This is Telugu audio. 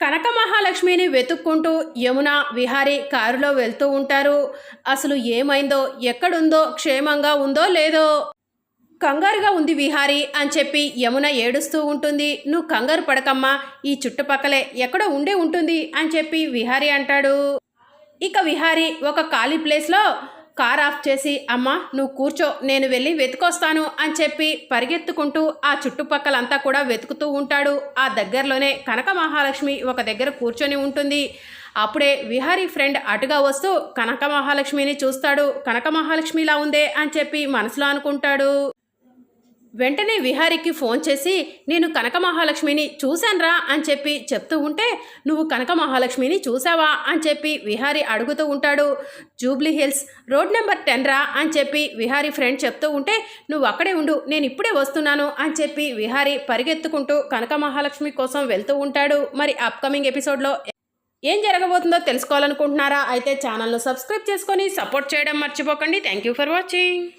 కనక మహాలక్ష్మిని వెతుక్కుంటూ యమున విహారీ కారులో వెళ్తూ ఉంటారు. అసలు ఏమైందో ఎక్కడుందో క్షేమంగా ఉందో లేదో? కంగారుగా ఉంది విహారీ అని చెప్పి యమున ఏడుస్తూ ఉంటుంది. నువ్వు కంగారు పడకమ్మా ఈ చుట్టుపక్కలే ఎక్కడో ఉండే ఉంటుంది అని చెప్పి విహారీ అంటాడు. ఇక విహారీ ఒక ఖాళీ ప్లేస్లో కార్ ఆఫ్ చేసి అమ్మ నువ్వు కూర్చో నేను వెళ్ళి వెతుకొస్తాను అని చెప్పి పరిగెత్తుకుంటూ ఆ చుట్టుపక్కలంతా కూడా వెతుకుతూ ఉంటాడు. ఆ దగ్గరలోనే కనక మహాలక్ష్మి ఒక దగ్గర కూర్చొని ఉంటుంది. అప్పుడే విహారీ ఫ్రెండ్ అటుగా వస్తూ కనక మహాలక్ష్మిని చూస్తాడు కనక మహాలక్ష్మిలా ఉందే అని చెప్పి మనసులో అనుకుంటాడు. వెంటనే విహారీకి ఫోన్ చేసి నేను కనక మహాలక్ష్మిని చూశాన్రా అని చెప్పి చెప్తూ ఉంటే నువ్వు కనక మహాలక్ష్మిని చూసావా అని చెప్పి విహారీ అడుగుతూ ఉంటాడు. Jubilee Hills road number ten రా అని చెప్పి విహారీ ఫ్రెండ్ చెప్తూ ఉంటే నువ్వు అక్కడే ఉండు నేను ఇప్పుడే వస్తున్నాను అని చెప్పి విహారీ పరిగెత్తుకుంటూ కనక మహాలక్ష్మి కోసం వెళ్తూ ఉంటాడు. మరి అప్కమింగ్ ఎపిసోడ్లో ఏం జరగబోతుందో తెలుసుకోవాలనుకుంటున్నారా? అయితే ఛానల్ను సబ్స్క్రైబ్ చేసుకొని సపోర్ట్ చేయడం మర్చిపోకండి. Thank you for watching.